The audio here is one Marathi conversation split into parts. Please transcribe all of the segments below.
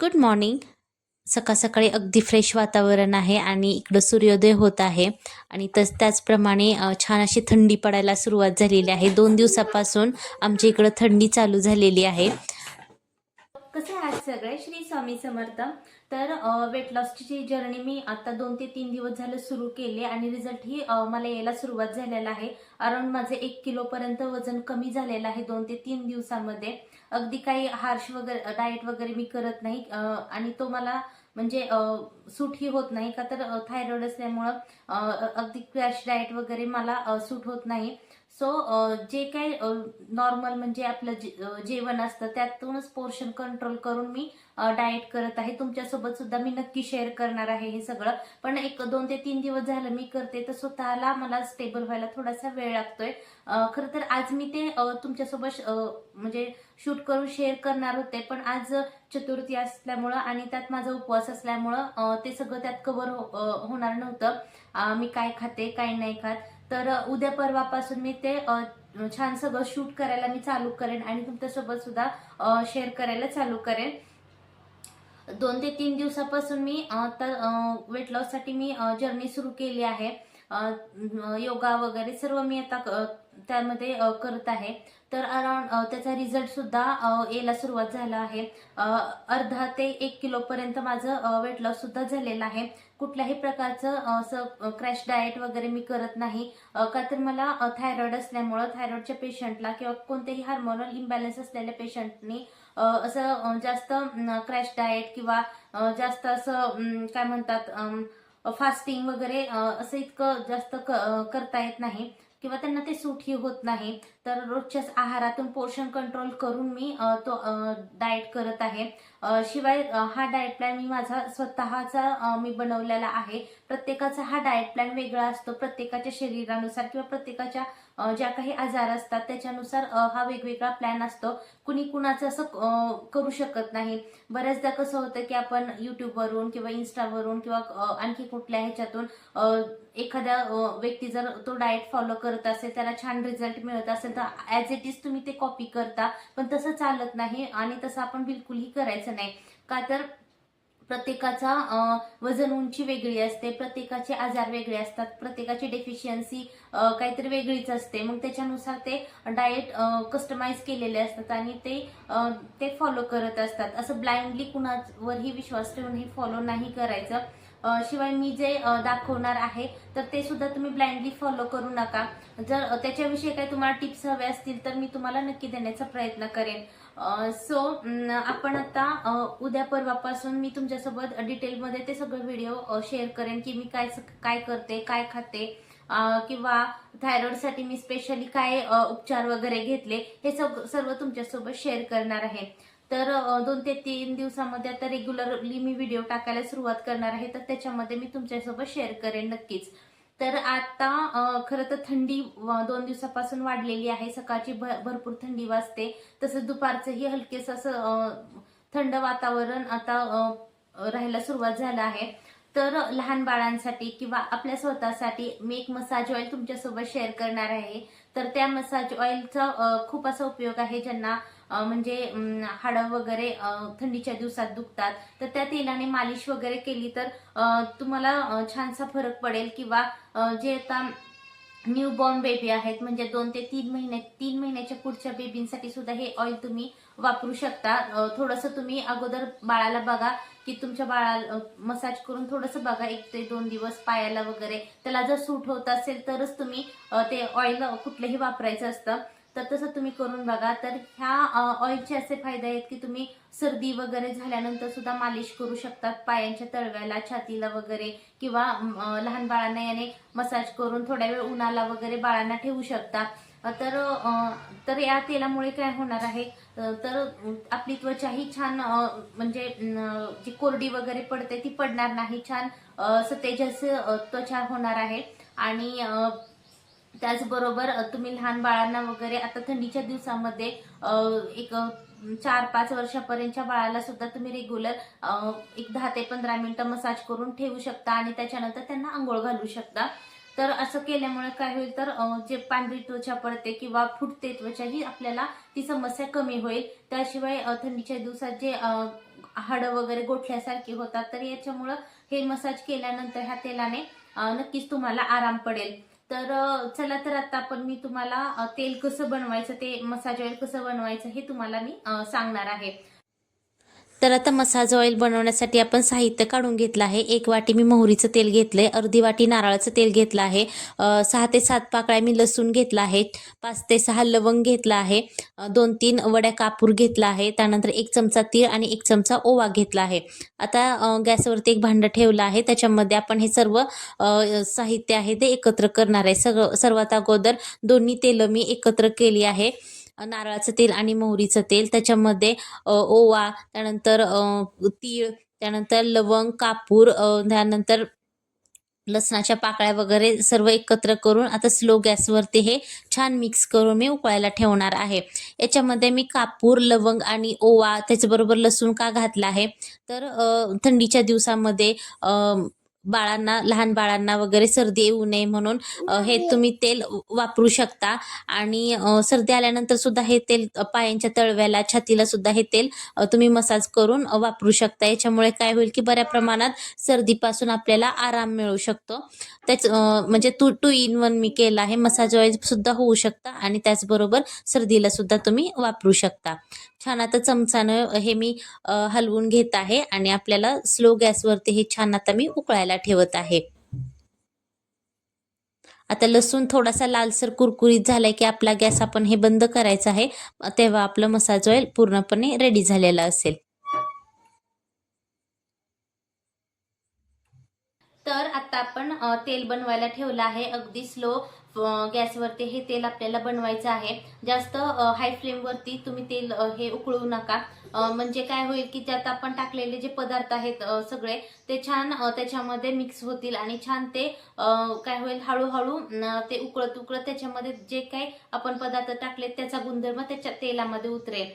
गुड मॉर्निंग सकाळ सकाळी अगदी फ्रेश वातावरण आहे आणि इकडं सूर्योदय होत आहे. आणि तस त्याचप्रमाणे छान अशी थंडी पडायला सुरुवात झालेली आहे. दोन दिवसापासून आमच्या इकडं थंडी चालू झालेली आहे. कसं आहात सगळे? श्री स्वामी समर्थ. तर वेट लॉसची जर्नी मी आता दोन ते तीन दिवस झालं सुरू केले आणि रिझल्टही मला यायला सुरुवात झालेला आहे. अराउंड माझे एक किलोपर्यंत वजन कमी झालेलं आहे दोन ते तीन दिवसामध्ये. अगदी काही हार्श वगैरे डाएट वगैरे मी करत नाही. आणि तो मला म्हणजे सूटही होत नाही का तर थायरॉइड असल्यामुळं अगदी क्रॅश डाएट वगैरे मला सूट होत नाही. सो जे काही नॉर्मल म्हणजे आपलं जे- जेवण असतं त्यातूनच पोर्शन कंट्रोल करून मी डाएट करत आहे. तुमच्यासोबत सुद्धा मी नक्की शेअर करणार आहे हे सगळं. पण एक दोन ते तीन दिवस झालं मी करते तर स्वतःला मला स्टेबल व्हायला थोडासा वेळ लागतोय. खरं तर आज मी ते तुमच्यासोबत म्हणजे शूट करून शेअर करणार होते. पण आज चतुर्थी असल्यामुळं आणि त्यात माझा उपवास असल्यामुळं ते सगळं त्यात कव्हर हो, होणार नव्हतं. मी काय खाते काय नाही खात. तर उद्या परवापासून मी ते छान सगळं शूट करायला मी चालू करेन आणि तुमच्यासोबत सुद्धा शेअर करायला चालू करेन. दोन ते तीन दिवसापासून मी आता वेट लॉससाठी मी जर्नी सुरू केली आहे. योगा वगैरे सर्व मी आता त्यामध्ये करत आहे. तर अराउंड त्याचा रिझल्ट सुद्धा यायला सुरुवात झाला आहे. अर्धा ते एक किलोपर्यंत माझं वेट लॉस सुद्धा झालेलं आहे. कुठल्याही प्रकारचं असं क्रॅश डाएट वगैरे मी करत नाही. का तर मला थायरॉइड असल्यामुळं थायरॉइडच्या पेशंटला किंवा कोणत्याही हार्मोनल इम्बॅलन्स असलेल्या पेशंटनी असं जास्त क्रॅश डाएट किंवा जास्त असं काय म्हणतात फास्टिंग वगैरे असं इतकं जास्त क- करता येत नाही. किंवा त्यांना ते सूटही होत नाही तर रोजच्याच आहारातून पोषण कंट्रोल करून मी तो डाएट करत आहे. शिवाय हा डाएट प्लॅन मी माझा स्वतःचा मी बनवलेला आहे. प्रत्येकाचा हा डाएट प्लॅन वेगळा असतो. प्रत्येकाच्या शरीरानुसार किंवा प्रत्येकाच्या ज्या काही आजार असतात त्याच्यानुसार हा वेगवेगळा प्लॅन असतो. कुणी कुणाचं असं करू शकत नाही. बऱ्याचदा कसं होतं की आपण युट्यूबवरून किंवा इन्स्टावरून किंवा आणखी कुठल्या ह्याच्यातून एखाद्या व्यक्ती जर तो डाएट फॉलो करत असेल त्याला छान रिझल्ट मिळत असेल तर ॲज इट इज तुम्ही ते कॉपी करता. पण तसं चालत नाही आणि तसं आपण बिलकुलही करायचं नाही. का तर प्रत्येकाचा वजन उंची वेगळी असते प्रत्येकाचे आजार वेगळे असतात प्रत्येकाची डेफिशियन्सी काहीतरी वेगळीच असते. मग त्याच्यानुसार ते डाएट कस्टमाइज केलेले असतात आणि ते ते फॉलो करत असतात. असं ब्लाइंडली कुणावरही विश्वास ठेवून हे फॉलो नाही करायचं. शिवाय मी जे दाखवणार आहे तर ते सुद्धा तुम्ही ब्लाइंडली फॉलो करू नका. जर त्याच्याविषयी काही तुम्हाला टिप्स हवे असतील तर मी तुम्हाला नक्की देण्याचा प्रयत्न करेन. सो आपण आता उद्या परवापासून मी तुमच्यासोबत डिटेलमध्ये ते सगळं व्हिडिओ शेअर करेन की मी काय काय करते काय खाते किंवा थायरॉइडसाठी मी स्पेशली काय उपचार वगैरे घेतले हे सग सर्व तुमच्यासोबत शेअर करणार आहे. तर दोन ते तीन दिवसामध्ये आता रेग्युलरली मी व्हिडिओ टाकायला सुरुवात करणार आहे तर त्याच्यामध्ये मी तुमच्यासोबत शेअर करेन नक्कीच. तर आता खरं तर थंडी व- दोन दिवसापासून वाढलेली आहे. सकाळची भ- भरपूर थंडी वाजते. तसंच दुपारचंही हलकेस असं थंड वातावरण आता राहायला सुरुवात झालं आहे. तर लहान बाळांसाठी किंवा आपल्या स्वतःसाठी मी एक मसाज ऑइल तुमच्यासोबत शेअर करणार आहे. तर त्या मसाज ऑइलचा खूप असा उपयोग आहे ज्यांना म्हणजे हाड हाडं वगैरे थंडीच्या दिवसात दुखतात तर त्या तेलाने मालिश वगैरे केली तर तुम्हाला छानसा फरक पडेल किंवा जे आता न्यू बॉर्न बेबी आहेत म्हणजे दोन ते तीन महिने तीन महिन्याच्या पुढच्या बेबींसाठी सुद्धा हे ऑइल तुम्ही वापरू शकता. थोडंसं तुम्ही अगोदर बाळाला बघा की तुमच्या बाळाला मसाज करून थोडंसं बघा एक ते दोन दिवस पायाला वगैरे. त्याला जर सूट होत असेल तरच तुम्ही ते ऑइल कुठलंही वापरायचं असतं. तर तसं तुम्ही करून बघा. तर ह्या ऑइलचे असे फायदे आहेत की तुम्ही सर्दी वगैरे झाल्यानंतर सुद्धा मालिश करू शकतात पायांच्या तळव्याला छातीला वगैरे किंवा लहान बाळांना याने मसाज करून थोड्या वेळ उन्हाला वगैरे बाळांना ठेवू शकता. तर तर या तेलामुळे काय होणार आहे? तर आपली त्वचाही छान म्हणजे जी कोरडी वगैरे पडते ती पडणार नाही. छान सतेजस त्वचा होणार आहे. आणि त्याचबरोबर तुम्ही लहान बाळांना वगैरे आता थंडीच्या दिवसामध्ये एक चार पाच वर्षापर्यंतच्या बाळाला सुद्धा तुम्ही रेग्युलर एक दहा ते पंधरा मिनिटं मसाज करून ठेवू शकता आणि त्याच्यानंतर त्यांना आंघोळ घालू शकता. तर असं केल्यामुळे काय होईल तर जे पांढरी त्वचा पडते किंवा फुटते त्वचा ही आपल्याला ती समस्या कमी होईल. त्याशिवाय थंडीच्या दिवसात जे हाडं वगैरे गोठल्यासारखी होतात तर याच्यामुळं हे मसाज केल्यानंतर ह्या तेलाने नक्कीच तुम्हाला आराम पडेल. तर चला तर आता आपण मी तुम्हाला तेल कसं बनवायचं ते मसाज ऑइल कसं बनवायचं हे तुम्हाला मी सांगणार आहे. तर आता मसाज ऑइल बनवण्यासाठी आपण साहित्य काढून घेतलं आहे. एक वाटी मी मोहरीचं तेल घेतलंय अर्धी वाटी नारळाचं तेल घेतलं आहे सहा ते सात पाकळ्या मी लसूण घेतला आहे पाच ते सहा लवंग घेतला आहे दोन तीन वड्या कापूर घेतला आहे त्यानंतर एक चमचा तीळ आणि एक चमचा ओवा घेतला आहे. आता गॅसवरती एक भांडं ठेवलं आहे त्याच्यामध्ये आपण हे सर्व साहित्य आहे ते एकत्र करणार आहे. सगळं सर्वात अगोदर दोन्ही तेलं मी एकत्र केली आहे. नारळाचं तेल आणि मोहरीचं तेल. त्याच्यामध्ये ओवा त्यानंतर तीळ त्यानंतर लवंग कापूर त्यानंतर लसणाच्या पाकळ्या वगैरे सर्व एकत्र करून आता स्लो गॅसवरती हे छान मिक्स करून मी उकळायला ठेवणार आहे. याच्यामध्ये मी कापूर लवंग आणि ओवा त्याच्याबरोबर लसूण का घातला आहे? तर थंडीच्या दिवसामध्ये बाळांना लहान बाळांना वगैरे सर्दी येऊ नये म्हणून हे तुम्ही तेल वापरू शकता. आणि सर्दी आल्यानंतर सुद्धा हे तेल पायांच्या तळव्याला छातीला सुद्धा हे तेल तुम्ही मसाज करून वापरू शकता. याच्यामुळे काय होईल की बऱ्या प्रमाणात सर्दीपासून आपल्याला आराम मिळू शकतो. त्याच म्हणजे टू टू इन वन मी केला आहे. मसाज ऑइल सुद्धा होऊ शकता आणि त्याचबरोबर सर्दीला सुद्धा तुम्ही वापरू शकता. छान आता चमचानं हे मी हलवून घेत आहे आणि आपल्याला स्लो गॅसवरती हे छान आता मी उकळायला ठेवत आहे. आता लसूण थोडासा लालसर कुरकुरीत झालाय की आपला गॅस आपण हे बंद करायचा आहे. तेव्हा आपलं मसाज ऑइल पूर्णपणे रेडी झालेला असेल. तर आता आपण तेल बनवायला ठेवलं आहे. अगदी स्लो गॅसवरती हे तेल आपल्याला बनवायचं आहे. जास्त हाय फ्लेमवरती तुम्ही तेल हे उकळू नका. म्हणजे काय होईल की त्यात आपण टाकलेले जे पदार्थ आहेत सगळे ते छान त्याच्यामध्ये मिक्स होतील आणि छान ते काय होईल हळूहळू ते उकळत उकळत त्याच्यामध्ये जे काही आपण पदार्थ टाकले त्याचा गुणधर्म त्याच्या तेलामध्ये उतरेल.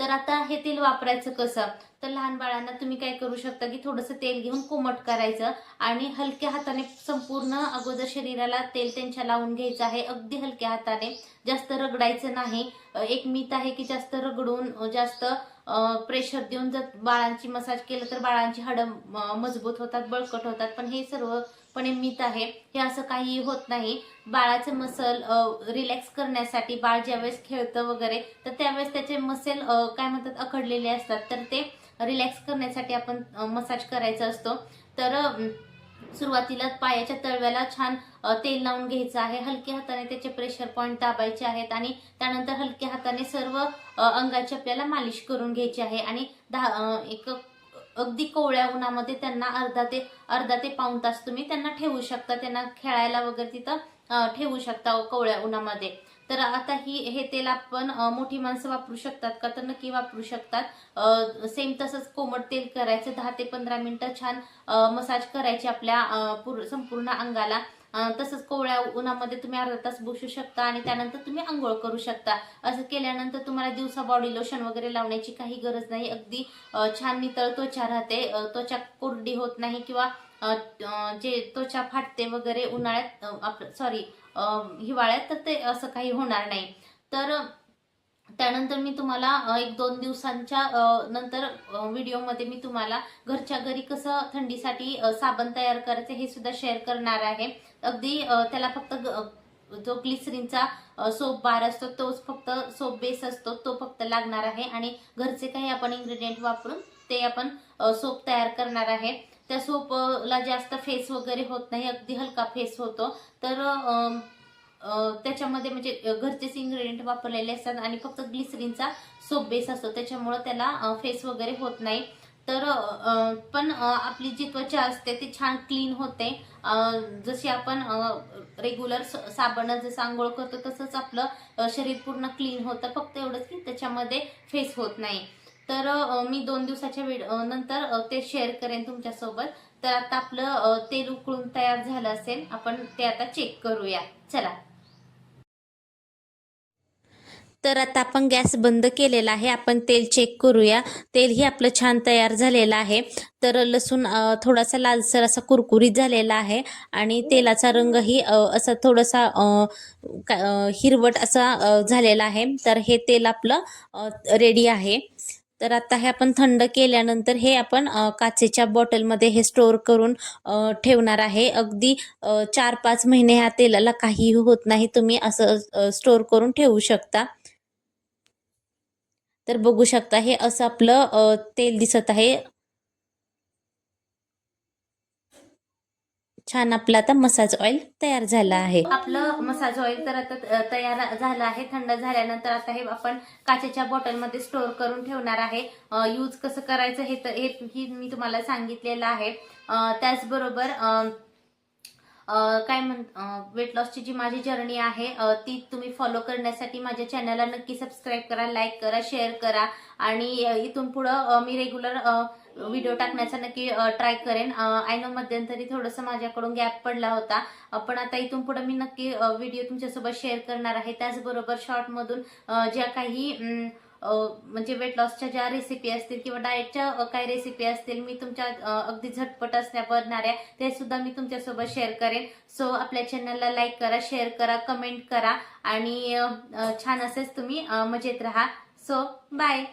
तर आता हे तेल वापरायचं कसं? तर लहान बाळांना तुम्ही काय करू शकता की थोडंसं तेल घेऊन कोमट करायचं आणि हलक्या हाताने संपूर्ण अगोदर शरीराला तेल त्यांच्या लावून घ्यायचं आहे. अगदी हलक्या हाताने. जास्त रगडायचं नाही. एक मित आहे की जास्त रगडून जास्त प्रेशर देऊन जर बाळांची मसाज केलं तर बाळांची हाडं मजबूत होतात बळकट होतात. पण हे सर्व पण मित आहे. हे असं काही होत नाही. बाळाचे मसल रिलॅक्स करण्यासाठी बाळ ज्यावेळेस खेळतं वगैरे तर त्यावेळेस त्याचे मसल काय म्हणतात अखडलेले असतात. तर ते रिलॅक्स करण्यासाठी आपण मसाज करायचा असतो. तर सुरुवातीला पायाच्या तळव्याला छान तेल लावून घ्यायचं आहे. हलक्या हाताने त्याचे प्रेशर पॉईंट दाबायचे आहेत आणि त्यानंतर हलक्या हाताने सर्व अंगाची आपल्याला मालिश करून घ्यायची आहे. आणि दहा एक अगदी कोवळ्या उन्हामध्ये त्यांना अर्धा ते अर्धा ते पाऊण तास तुम्ही त्यांना ठेवू शकता. त्यांना खेळायला वगैरे तिथं ठेवू शकता कोवळ्या उन्हामध्ये. तर आता ही हे तेल आपण मोठी माणसं वापरू शकतात का? तर नक्की वापरू शकतात. सेम तसंच कोमट तेल करायचं दहा ते पंधरा मिनिटं छान मसाज करायची आपल्या अ, संपूर्ण अंगाला. तसंच कोवळ्या उन्हामध्ये तुम्ही अर्धा तास बसू शकता आणि त्यानंतर तुम्ही आंघोळ करू शकता. असं केल्यानंतर तुम्हाला दिवसा बॉडी लोशन वगैरे लावण्याची काही गरज नाही. अगदी छान नितळ त्वचा राहते. त्वचा कोरडी होत नाही किंवा जे त्वचा फाटते वगैरे उन्हाळ्यात आपलं सॉरी हिवाळ्यात तर ते असं काही होणार नाही. तर त्यानंतर मी तुम्हाला एक दोन दिवसांच्या नंतर व्हिडिओमध्ये मी तुम्हाला घरच्या घरी कसं थंडीसाठी साबण तयार करायचं हे सुद्धा शेअर करणार आहे. अगदी त्याला फक्त ग- जो ग्लिसरीनचा सोप बार असतो तोच फक्त सोप बेस असतो तो फक्त लागणार आहे. आणि घरचे काही आपण इन्ग्रेडियंट वापरून ते आपण सोप तयार करणार आहे. त्या सोपला जास्त फेस वगैरे होत नाही. अगदी हलका फेस होतो. तर त्याच्यामध्ये म्हणजे घरचेच इन्ग्रेडियंट वापरलेले असतात आणि फक्त ग्लिसरीनचा सोप बेस असतो. त्याच्यामुळं त्याला फेस वगैरे होत नाही. तर पण आपली जी त्वचा असते ती छान क्लीन होते. जशी आपण रेग्युलर साबण जसं आंघोळ करतो तसंच आपलं शरीर पूर्ण क्लीन होतं. फक्त एवढंच की त्याच्यामध्ये फेस होत नाही. तर मी दोन दिवसाच्या वेळ नंतर ते शेअर करेन तुमच्यासोबत. तर आता आपलं तेल उकळून तयार झालं असेल आपण ते आता चेक करूया. चला. तर आता आपण गॅस बंद केलेला आहे. आपण तेल चेक करूया. तेलही आपलं छान तयार झालेलं आहे. तर लसूण थोडासा लालसर असा कुरकुरीत झालेला आहे आणि तेलाचा रंगही असा थोडासा का- हिरवट असा झालेला आहे. तर हे तेल आपलं रेडी आहे. तर आता हे आपण थंड केल्यानंतर हे आपण काचेच्या बॉटलमध्ये हे स्टोअर करून ठेवणार आहे. अगदी चार पाच महिने ह्या तेलाला काहीही होत नाही. तुम्ही असं स्टोअर करून ठेवू शकता. तर बघू शकता हे असं आपलं तेल दिसत आहे. छान आपलं आता मसाज ऑइल तयार झाला आहे. आपलं मसाज ऑइल तर आता तयार झालं आहे थंड झाल्यानंतर आता हे आपण काचेच्या बॉटलमध्ये स्टोअर करून ठेवणार आहे. यूज कसं करायचं हे तर हे मी तुम्हाला सांगितलेलं आहे. त्याचबरोबर काय म्हण वेट लॉसची जी माझी जर्नी आहे ती तुम्ही फॉलो करण्यासाठी माझ्या चॅनलला नक्की सबस्क्राईब करा लाईक करा शेअर करा आणि इथून पुढं मी रेग्युलर व्हिडिओ टाकण्याचा नक्की ट्राय करेन. आय नो मध्यंतरी थोडंसं माझ्याकडून गॅप पडला होता पण आता इथून पुढे मी नक्की व्हिडिओ तुमच्यासोबत शेअर करणार आहे. त्याचबरोबर शॉर्टमधून ज्या काही म्हणजे वेट लॉसच्या ज्या रेसिपी असतील किंवा डाएटच्या काही रेसिपी असतील मी तुमच्या अगदी झटपट असण्या बनणाऱ्या ते सुद्धा मी तुमच्यासोबत शेअर करेन. सो आपल्या चॅनलला लाईक करा शेअर करा कमेंट करा आणि छान असेच तुम्ही मजेत राहा. So bye